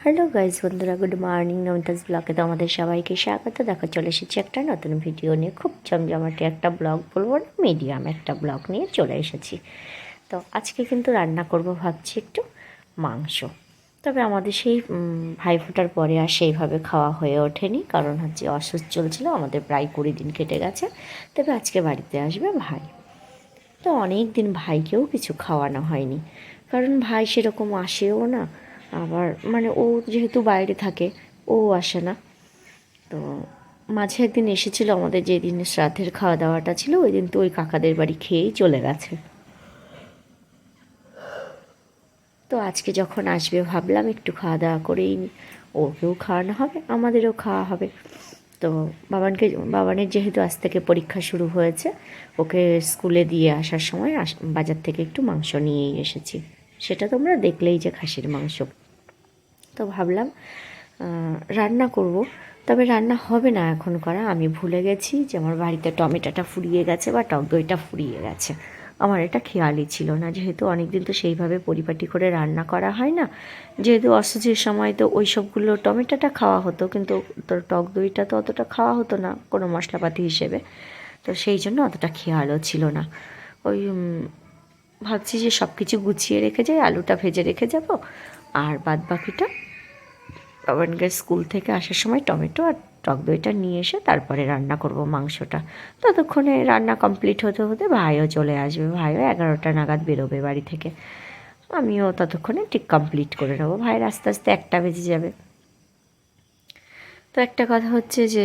Hello guys বন্ধুরা good morning Namita's ব্লগে তো আমাদের সবাইকে স্বাগত। দেখো চলে এসেছি একটা নতুন ভিডিও নিয়ে। খুব জমজমাটি একটা ব্লগ বলব না মিডিয়াম একটা ব্লগ নিয়ে চলে এসেছি। তো আজকে কিন্তু রান্না করব ভাবছি একটু মাংস। তবে আমাদের সেই উম, ভাইফোঁটার পরে আর সেইভাবে খাওয়া হয়ে ওঠেনি কারণ হচ্ছে অসুস্থ চলছিল আমাদের প্রায় কুড়ি দিন কেটে গেছে। তবে আজকে বাড়িতে আসবে ভাই। তো অনেক দিন ভাইকেও কিছু খাওয়ানো হয়নি। কারণ ভাই সেরকম আসেও না। আবার মানে ও যেহেতু বাইরে থাকে, ও আসে না। তো মাঝে একদিন এসেছিল আমাদের যেদিন শ্রাদ্ধের খাওয়া দাওয়াটা ছিল, ওই দিন তো ওই কাকাদের বাড়ি খেয়েই চলে গেছে। তো আজকে যখন আসবে ভাবলাম একটু খাওয়া দাওয়া করেই। ওকেও খাওয়ানো হবে, আমাদেরও খাওয়া হবে। তো বাবানকে, বাবানের যেহেতু আজ থেকে পরীক্ষা শুরু হয়েছে, ওকে স্কুলে দিয়ে আসার সময় বাজার থেকে একটু মাংস নিয়েই এসেছি। সেটা তোমরা দেখলেই যে খাসির মাংস। তো ভাবলাম রান্না করব। তবে রান্না হবে না এখন করা। আমি ভুলে গেছি যে আমার বাড়িতে টমেটোটা ফুরিয়ে গেছে বা টক দইটা ফুরিয়ে গেছে। আমার এটা খেয়ালই ছিল না। যেহেতু অনেক দিন তো সেইভাবে পরিপাটি করে রান্না করা হয় না, যেহেতু অসুচির সময় তো ওই সবগুলো টমেটোটা খাওয়া হতো, কিন্তু তোর টক দইটা তো অতটা খাওয়া হতো না কোনো মশলাপাতি হিসেবে। তো সেই জন্য অতটা খেয়ালও ছিল না। ওই ভাবছি যে সব কিছু গুছিয়ে রেখে যাই, আলুটা ভেজে রেখে যাব, আর বাদ বাকিটা বাবানকে স্কুল থেকে আসার সময় টমেটো আর টক দইটা নিয়ে এসে তারপরে রান্না করব মাংসটা। ততক্ষণে রান্না কমপ্লিট হতে হতে ভাইও চলে আসবে। ভাইও এগারোটা নাগাদ বেরোবে বাড়ি থেকে। আমিও ততক্ষণে ঠিক কমপ্লিট করে নেব। ভাইয়ের আস্তে আস্তে একটা বেজে যাবে। তো একটা কথা হচ্ছে যে,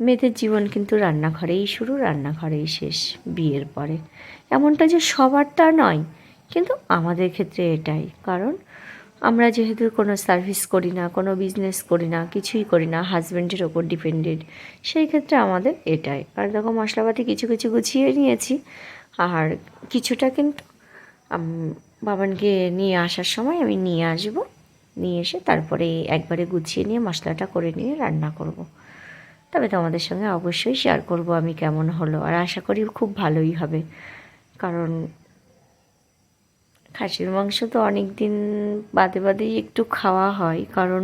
মেয়েদের জীবন কিন্তু রান্নাঘরেই শুরু, রান্নাঘরেই শেষ বিয়ের পরে। এমনটা যে সবার তা নয়, কিন্তু আমাদের ক্ষেত্রে এটাই। কারণ আমরা যেহেতু কোনো সার্ভিস করি না, কোনো বিজনেস করি না, কিছুই করি না হাজব্যান্ডের ওপর ডিপেন্ডেড সেই ক্ষেত্রে আমাদের এটাই আর দেখো, মশলাপাতি কিছু কিছু গুছিয়ে নিয়েছি, আর কিছুটা কিন্তু বাবানকে নিয়ে আসার সময় আমি নিয়ে আসব, নিয়ে এসে তারপরে একবারে গুছিয়ে নিয়ে মশলাটা করে নিয়ে রান্না করব। তবে তোমাদের সঙ্গে অবশ্যই শেয়ার করব আমি কেমন হলো, আর আশা করি খুব ভালোই হবে কারণ খাসির মাংস তো অনেক দিন বাদে বাদেই একটু খাওয়া হয়, কারণ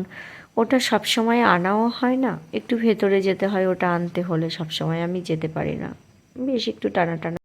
ওটা সব সময় আনাও হয় না। একটু ভেতরে যেতে হয়, ওটা আনতে হলে সব সময় আমি যেতে পারি না। বেশ একটু টানা টানা